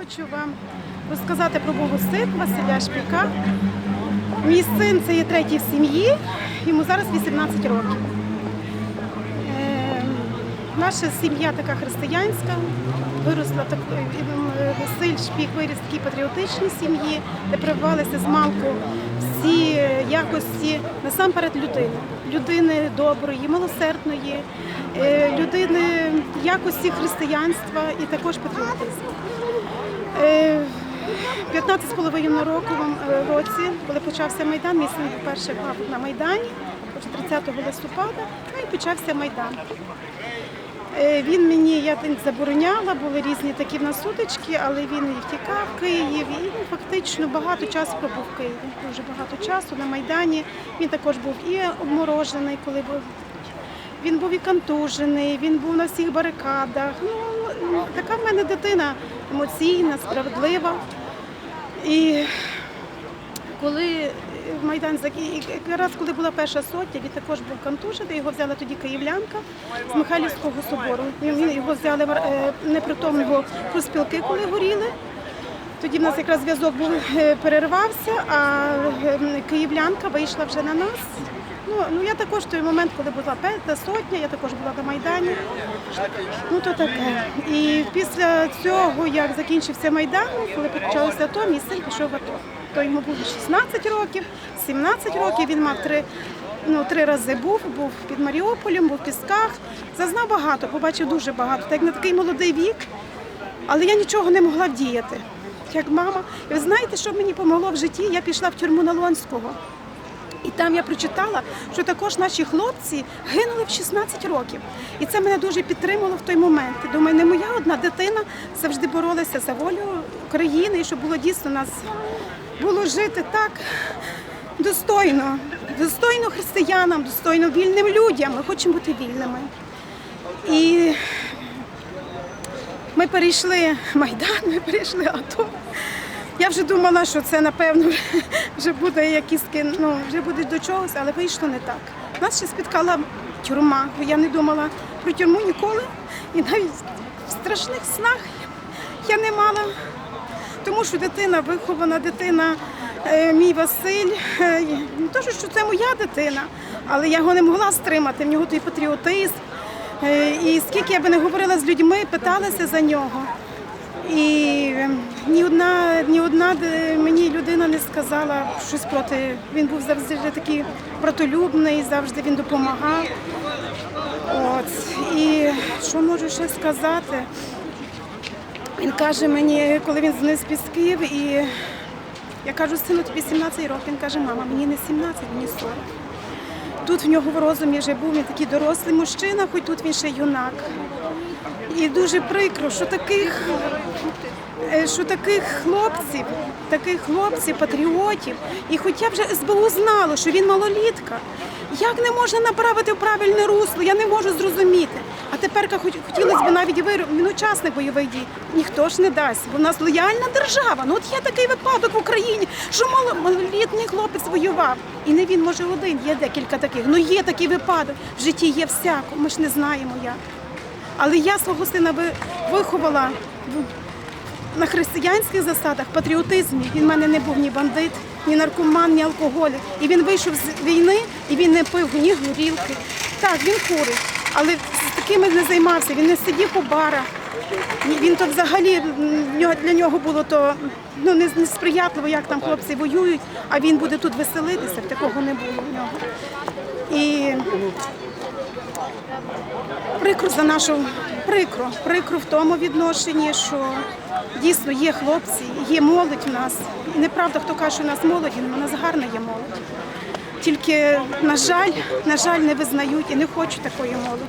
хочу вам розказати про мого сина Василя Шпіка. Мій син це є третій в сім'ї, йому зараз 18 років. Е, Наша сім'я така християнська, виросла так, е, Василь Шпік виріс в такій патріотичній сім'ї, де прививалися з малку всі якості насамперед людини. Людини доброї, милосердної, е, людини якості християнства і також патріотизму. Е, 15 з половиною року е, році, коли почався Майдан, мій син грав на Майдані, 30 листопада, ну і почався Майдан. Е, Він мені, я забороняла, були різні такі в нас сутички, але він і втікав в Київ, і ну, фактично багато часу пробув в Києві. Дуже багато часу на Майдані. Він також був і обморожений, коли був. Він був і контужений, він був на всіх барикадах. Ну, така в мене дитина емоційна, справедлива. І коли Майдан якраз коли була перша сотня, він також був контужений, його взяла тоді київлянка з Михайлівського собору. Його взяли е, непритомного профспілки, коли горіли. Тоді в нас якраз зв'язок був е, перервався, а е, київлянка вийшла вже на нас. Ну, ну я також в той момент, коли була п'ята сотня, я також була на Майдані. Ну то таке. І після цього, як закінчився Майдан, коли почалося АТО, мій син пішов в АТО. То йому було 16 років, 17 років, він мав три. Ну, три рази був, був під Маріуполем, був в Пісках. Зазнав багато, побачив дуже багато. Так на такий молодий вік, але я нічого не могла вдіяти. Як мама. І ви знаєте, що мені допомогло в житті? Я пішла в тюрму Налонського. І там я прочитала, що також наші хлопці гинули в 16 років. І це мене дуже підтримало в той момент. Думаю, не моя одна дитина завжди боролася за волю країни, і щоб було дійсно нас було жити так достойно, достойно християнам, достойно вільним людям. Ми хочемо бути вільними. І перейшли Майдан, ми перейшли АТО. Я вже думала, що це напевно вже буде якісь ну, вже буде до чогось, але вийшло не так. Нас ще спіткала тюрма, бо я не думала про тюрму ніколи. І навіть в страшних снах я не мала. Тому що дитина вихована, дитина, е, мій Василь, е, не то, що це моя дитина, але я його не могла стримати, в нього той патріотизм. Е, І скільки я би не говорила з людьми, питалася за нього. І е, ні одна, ні одна е, мені людина не сказала щось проти. Він був завжди такий братолюбний, завжди він допомагав. От. І що можу ще сказати? Він каже мені, коли він зник з пісків, і я кажу, сину, тобі 17 років. Він каже, мама, мені не 17, мені 40. Тут в нього в розумі вже був він такий дорослий мужчина, хоч тут він ще юнак. І дуже прикро, що таких, е, що таких хлопців, таких хлопців, патріотів, і хоча б вже СБУ знало, що він малолітка, як не можна направити в правильне русло, я не можу зрозуміти. Тепер хотілося б навіть учасник бойових дій. Ніхто ж не дасть, бо в нас лояльна держава. Ну от є такий випадок в Україні, що мало, малолітній хлопець воював. І не він може один, є декілька таких. Ну є такий випадок. В житті є всяко, ми ж не знаємо як. Але я свого сина виховала на християнських засадах, патріотизмі. Він в мене не був ні бандит, ні наркоман, ні алкоголік. І він вийшов з війни і він не пив ні горілки. Так, він курить, але з такими не займався. Він не сидів у барах. Він то взагалі для нього було то ну не несприятливо, як там хлопці воюють, а він буде тут веселитися. Такого не було в нього. І прикро за нашу прикро, прикро в тому відношенні, що дійсно є хлопці, є молодь в нас. І неправда, хто каже, що у нас молоді, у нас гарна є молодь. Тільки, на жаль, на жаль, не визнають і не хочуть такої молоді.